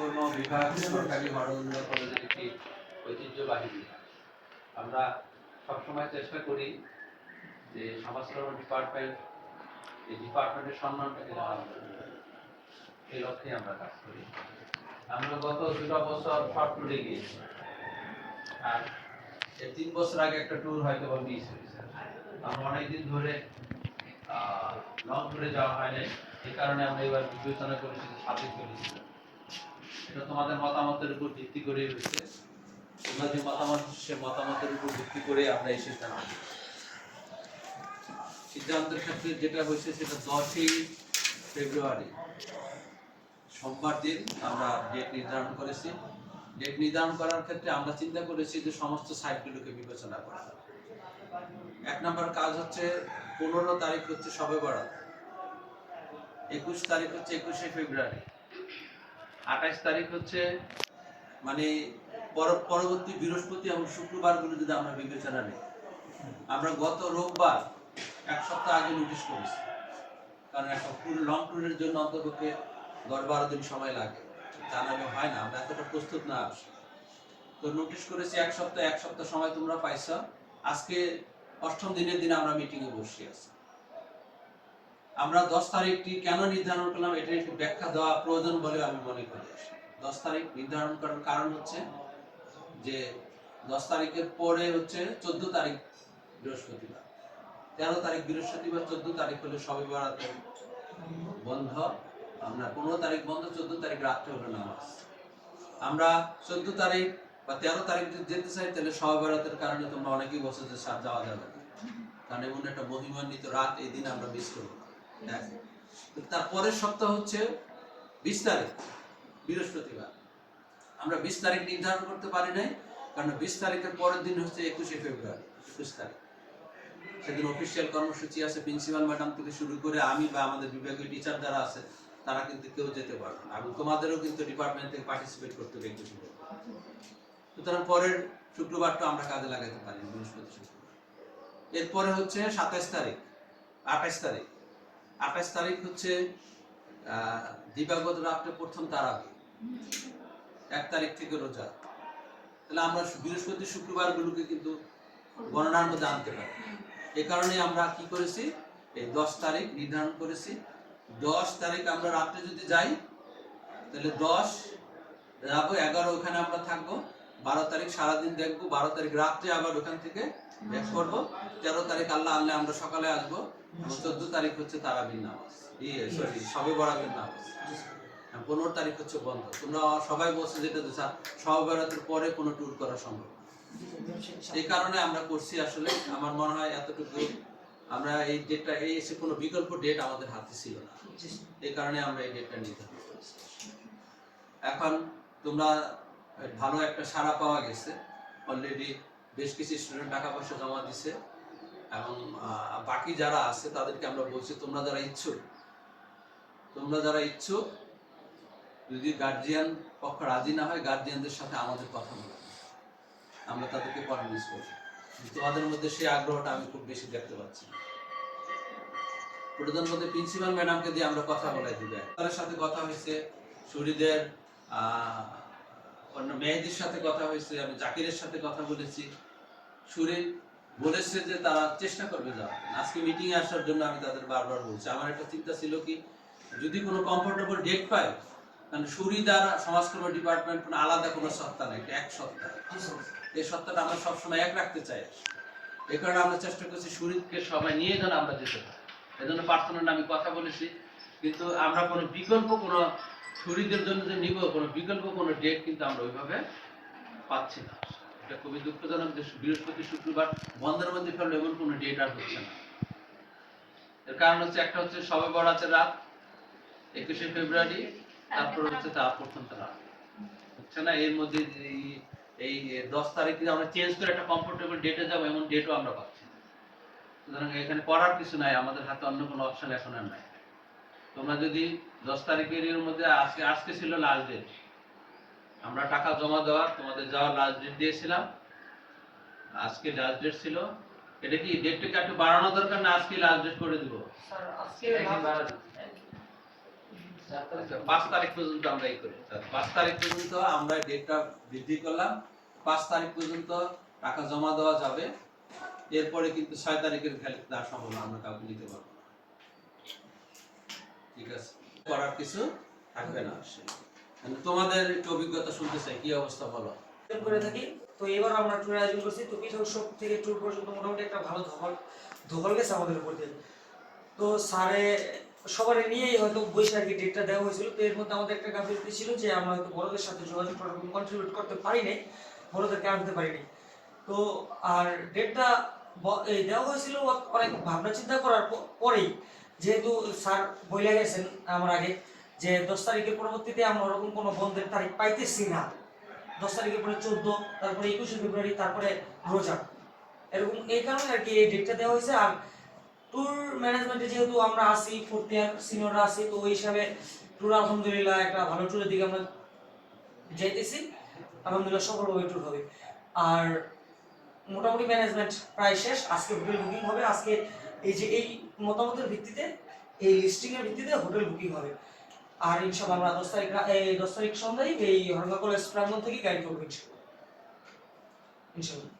বিভাগ সরকারি কলেজের একটি ঐতিহ্যবাহী বিভাগ। আমরা সবসময় চেষ্টা করি যে ডিপার্টমেন্ট এই ডিপার্টমেন্টের সম্মানটাকে লক্ষ্যে আমরা কাজ করি। আমরা গত দুটো বছর শর্ট ট্যুরে গিয়েছি। আর এই তিন বছর আগে একটা ট্যুর হয়তো বা মিস হয়েছে। আমরা অনেকদিন ধরে লং ট্যুরে যাওয়া হয় নাই। এই কারণে আমরা এবার বিবেচনা করেছি যে সাথে করেছি এটা তোমাদের মতামতের উপর ভিত্তি করে হয়েছে। তোমরা যে মতামত, সে মতামতের উপর ভিত্তি করে আমরা সিদ্ধান্ত নিই। সিদ্ধান্তের ক্ষেত্রে যেটা হয়েছে সেটা দশই ফেব্রুয়ারি, সোমবার দিন আমরা ডেট নির্ধারণ করেছি। ডেট নির্ধারণ করার ক্ষেত্রে আমরা চিন্তা করেছি যে সমস্ত সাইটগুলোকে বিবেচনা করা এক নম্বর কাজ হচ্ছে পনেরো তারিখ হচ্ছে সবে বরাত। একুশ তারিখ হচ্ছে একুশে ফেব্রুয়ারি। আঠাশ তারিখ হচ্ছে মানে পরবর্তী বৃহস্পতি এবং শুক্রবারগুলো যদি আমরা বিবেচনা নিই। আমরা গত রোববার এক সপ্তাহ আগে নোটিশ করেছি। কারণ একটা পুরো লং ট্যুরের জন্য অন্তপক্ষে দশ বারো দিন সময় লাগে। তা নাহলে হয় না, আমরা এতটা প্রস্তুত না আসি তো নোটিশ করেছি এক সপ্তাহ এক সপ্তাহ সময় তোমরা পাইছো। আজকে অষ্টম দিনের দিন আমরা মিটিং এ বসে আছি। আমরা দশ তারিখটি কেন নির্ধারণ করলাম এটা একটু ব্যাখ্যা দেওয়া প্রয়োজন বলে আমি মনে করি। দশ তারিখ নির্ধারণ করার কারণ হচ্ছে যে দশ তারিখের পরে হচ্ছে চোদ্দ তারিখ বৃহস্পতিবার। তেরো তারিখ বৃহস্পতিবার, চোদ্দ তারিখ হলে সবে বেড়াতে বন্ধ। আমরা পনেরো তারিখ বন্ধ, চোদ্দ তারিখ রাত্রে হলো নামাজ। আমরা চোদ্দ তারিখ বা তেরো তারিখ যদি যেতে চাই, তাহলে সবে বেড়াতের কারণে তোমরা অনেকেই বছর যে যাওয়া যাবে কারণ এমন একটা মহিমান্বিত রাত এই দিন আমরা মিস করব। না এক। তো তার পরের সপ্তাহ হচ্ছে বিশ তারিখ, বৃহস্পতিবার। আমরা বিশ তারিখ নির্ধারণ করতে পারি নাই, কারণ বিশ তারিখের পরের দিন হচ্ছে একুশে ফেব্রুয়ারি, একুশ তারিখ। সেদিন অফিসিয়াল কর্মসূচি আছে প্রিন্সিপাল ম্যাডাম থেকে শুরু করে আমি বা আমাদের বিভাগীয় টিচার যারা আছে, তারা কিন্তু কেউ যেতে পারবে না। এবং তোমাদেরও কিন্তু ডিপার্টমেন্ট থেকে পার্টিসিপেট করতে হবে একুশে সুতরাং পরের শুক্রবারটা আমরা কাজে লাগাতে পারি বৃহস্পতি শুক্রবার। এরপরে হচ্ছে সাতাইশ তারিখ, আঠাইশ তারিখ। আঠাইশ তারিখ হচ্ছে দিবাগত রাত্রে প্রথম তারাবি এক তারিখ থেকে রোজা। তাহলে আমরা বৃহস্পতি শুক্রবার গুলোকে কিন্তু গণনার মধ্যে আনতে পারি। এ কারণে আমরা কি করেছি? এই দশ তারিখ নির্ধারণ করেছি। দশ তারিখ আমরা রাত্রে যদি যাই, তাহলে দশ, যাব এগারো ওখানে আমরা থাকব। বারো তারিখ সারাদিন দেখব বারো তারিখ রাত্রে আবার ওখান থেকে ব্যাক করব। তেরো তারিখ আল্লাহ আল্লাহ আমরা সকালে আসব। চোদ্দ তারিখ হচ্ছে তারাবির নামাজ। ইয়ে সরি সবে বরাবের নামাজ। পনেরো তারিখ হচ্ছে বন্ধ। তোমরা সবাই বলছো যেটা যে স্যার সবে পরে কোনো ট্যুর করা সম্ভব। এই কারণে আমরা করছি আসলে আমার মনে হয় এতটুকু। আমরা এই ডেটটা এই এসে কোনো বিকল্প ডেট আমাদের হাতে ছিল না। এই কারণে আমরা এই ডেটটা করেছি। এখন তোমরা ভালো একটা সাড়া পাওয়া গেছে। অলরেডি বেশ কিছু স্টুডেন্ট টাকা পয়সা জমা দিছে এবং বাকি যারা আছে তাদেরকে আমরা বলছি তোমরা যারা ইচ্ছুক তোমরা যারা ইচ্ছুক যদি গার্জিয়ান পক্ষ রাজি না হয় গার্জিয়ানদের সাথে আমাদের কথা বলা। আমরা তাদেরকে করব কিন্তু তোমাদের মধ্যে সেই আগ্রহটা আমি খুব বেশি দেখতে পাচ্ছি প্রধান প্রিন্সিপাল ম্যাডামকে দিয়ে আমরা কথা বলাই দিবে। তাদের সাথে কথা হয়েছে। আহ, অন্য মেহেদির সাথে কথা হয়েছে আমি জাকিরের সাথে কথা বলেছি। সুরির বলেছে যে তারা চেষ্টা করবে যাওয়ার আজকে মিটিং এ আসার জন্য আমি তাদের বারবার বলছি। আমার একটা চিন্তা ছিল কি যদি কোনো কমফোর্টেবল ডেট পায় কারণ সুরি দ্বারা সমাজকর্ম ডিপার্টমেন্ট কোনো আলাদা কোনো সত্তা নেই এক সত্তা। এই সত্তাটা আমরা সবসময় এক রাখতে চাই। এই কারণে আমরা চেষ্টা করছি সুরিতকে সবাই নিয়ে যেন আমরা যেতে পারি। এই জন্য প্রার্থনাটা আমি কথা বলেছি। কিন্তু আমরা কোনো বিকল্প কোনো সুরিদের জন্য যে নিব, কোনো বিকল্প, কোনো ডেট কিন্তু আমরা ওইভাবে পাচ্ছি না। এটা খুবই দুঃখজনক যে বৃহস্পতি, শুক্রবার বন্ধের মধ্যে ফেললে এমন কোনো ডেট আর হচ্ছে না। এর কারণ হচ্ছে একটা হচ্ছে সবে বরাতের রাত, একুশে ফেব্রুয়ারি, তারপর হচ্ছে তার প্রথম রাত হচ্ছে না? এর মধ্যে এই- দশ তারিখে আমরা চেঞ্জ করে একটা কমফোর্টেবল ডেটে যাব, এমন ডেটও আমরা পাচ্ছি সুতরাং এখানে পড়ার কিছু নাই, আমাদের হাতে অন্য কোনো অপশন এখন আর নাই। তোমরা যদি দশ তারিখের এর মধ্যে আজকে আজকে ছিল লাস্ট ডেট আমরা টাকা জমা দেওয়ার তোমাদের যাওয়ার লাস্ট ডেট দিয়েছিলাম। আজকে লাস্ট ডেট ছিল। এটা কি ডেটটাকে একটু বাড়ানো দরকার না আজকে লাস্ট ডেট করে দিব। আচ্ছা, পাঁচ তারিখ পর্যন্ত আমরা এই করি। পাঁচ তারিখ পর্যন্ত আমরা ডেটটা বৃদ্ধি করলাম। পাঁচ তারিখ পর্যন্ত টাকা জমা দেওয়া যাবে। এরপরে কিন্তু ছয় তারিখের দেওয়া সম্ভব আমরা কাউকে দিতে পারব। করার কিছু থাকবে না। মানে তোমাদের একটু অভিজ্ঞতা শুনতে চাই, কি অবস্থা বলো? করে থাকি। তো এবার আমরা ট্যুর আয়োজন করছি। তো পিঠা উৎসব থেকে ট্যুর পর্যন্ত মোটামুটি একটা ভালো ধকল ধকল গেছে আমাদের উপর দিয়ে। তো নিয়েই হয়তো কি ডেটটা দেওয়া হয়েছিল। তো এর মধ্যে আমাদের একটা গাফিলতি ছিল যে আমরা হয়তো বড়দের সাথে যোগাযোগ কন্ট্রিবিউট করতে পারি নাই, বড়দেরকে আনতে পারিনি তো আর ডেটটা দেওয়া হয়েছিল অনেক ভাবনা চিন্তা করার পরেই। যেহেতু স্যার বইলে গেছেন আমার আগে, যে দশ তারিখের পরবর্তীতে আমরা ওরকম কোনো বন্ধের তারিখ পাইতেছি না। দশ তারিখের পরে চোদ্দ, তারপরে একুশে ফেব্রুয়ারি, তারপরে রোজা। এরকম এই কারণে আর কি এই ডেটটা দেওয়া হয়েছে। আর ট্যুর ম্যানেজমেন্টে যেহেতু আমরা আসি ফোর্থ ইয়ার সিনিয়ররা আছি, তো ওই হিসাবে ট্যুর আলহামদুলিল্লাহ একটা ভালো ট্যুরের দিকে আমরা যাইতেছি। আলহামদুলিল্লাহ সফলভাবে ট্যুর হবে। আর মোটামুটি ম্যানেজমেন্ট প্রায় শেষ। আজকে হোটেল বুকিং হবে। আজকে এই যে এই মতামতের ভিত্তিতে, এই লিস্টিং এর ভিত্তিতে হোটেল বুকিং হবে। আর ইনশাল্লাহ আমরা দশ তারিখ এই দশ তারিখ সন্ধ্যায় এই হরঙ্গা কলেজ প্রাঙ্গণ থেকে গাইড করব ইনশাল্লাহ ইনশাআল্লাহ।